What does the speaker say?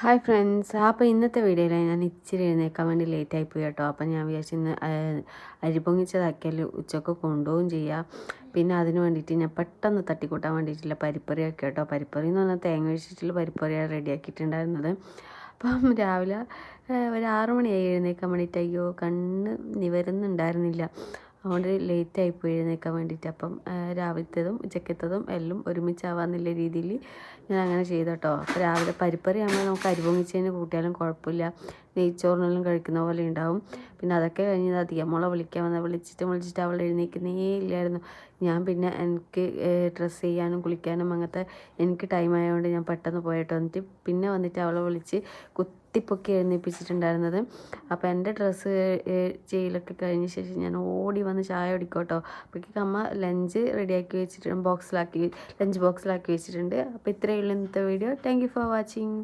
Hi friends അപ്പോൾ ഇന്നത്തെ വീഡിയോയിൽ ഞാൻ ഇച്ചിരി എഴുന്നേക്കാൻ വേണ്ടി ലേറ്റ് ആയിപ്പോയി കേട്ടോ. അപ്പം ഞാൻ വിചാരിച്ചു ഇന്ന് അരി പൊങ്ങിച്ചതാക്കിയാൽ ഉച്ചയ്ക്ക് കൊണ്ടുപോകും ചെയ്യാം. പിന്നെ അതിന് വേണ്ടിയിട്ട് ഞാൻ പെട്ടെന്ന് തട്ടിക്കൂട്ടാൻ വേണ്ടിയിട്ടുള്ള പരിപ്പറിയൊക്കെ കേട്ടോ. പരിപ്പറി എന്ന് പറഞ്ഞാൽ തേങ്ങ വെച്ചിട്ടുള്ള പരിപ്പറിയാണ് റെഡിയാക്കിയിട്ടുണ്ടായിരുന്നത്. അപ്പം രാവിലെ ഒരു ആറു മണിയായി എഴുന്നേക്കാൻ വേണ്ടിയിട്ട് അയ്യോ കണ്ണ് നിവരുന്നുണ്ടായിരുന്നില്ല. അതുകൊണ്ട് ലേറ്റ് ആയിപ്പോയി എഴുന്നേക്കാൻ വേണ്ടിയിട്ട്. അപ്പം രാവിലത്തേതും ഉച്ചക്കത്തതും എല്ലാം ഒരുമിച്ചാവാന്നുള്ള രീതിയിൽ ഞാൻ അങ്ങനെ ചെയ്തു കേട്ടോ അപ്പോൾ രാവിലെ പരിപ്പറി ആകുമ്പോൾ നമുക്ക് അരിപൊങ്ങിച്ചതിന് കൂട്ടിയാലും കുഴപ്പമില്ല. നെയ്ച്ചോറിനെല്ലാം കഴിക്കുന്ന പോലെ ഉണ്ടാവും. പിന്നെ അതൊക്കെ കഴിഞ്ഞ് അധികം മുള വിളിക്കാൻ വന്നാൽ വിളിച്ചിട്ട് വിളിച്ചിട്ട് അവൾ എഴുന്നേക്കുന്നേ ഇല്ലായിരുന്നു. ഞാൻ പിന്നെ എനിക്ക് ഡ്രസ്സ് ചെയ്യാനും കുളിക്കാനും അങ്ങനത്തെ എനിക്ക് ടൈം ആയതുകൊണ്ട് ഞാൻ പെട്ടെന്ന് പോയിട്ട്. വന്നിട്ട് പിന്നെ വന്നിട്ട് അവളെ വിളിച്ച് കുത്തിപ്പൊക്കി എഴുന്നേൽപ്പിച്ചിട്ടുണ്ടായിരുന്നത് അപ്പോൾ എന്റെ ഡ്രസ്സ് ചെയ്യലൊക്കെ കഴിഞ്ഞ ശേഷം ഞാൻ ഓടി വന്ന് ചായ കുടിക്കോട്ടോ. അപ്പോഴേക്കും അമ്മ ലഞ്ച് റെഡിയാക്കി വെച്ചിട്ടുണ്ട് ബോക്സിലാക്കി ലഞ്ച് ബോക്സിലാക്കി വെച്ചിട്ടുണ്ട്. അപ്പോൾ ഉള്ളൂ ഇന്നത്തെ വീഡിയോ താങ്ക് ഫോർ വാച്ചിങ്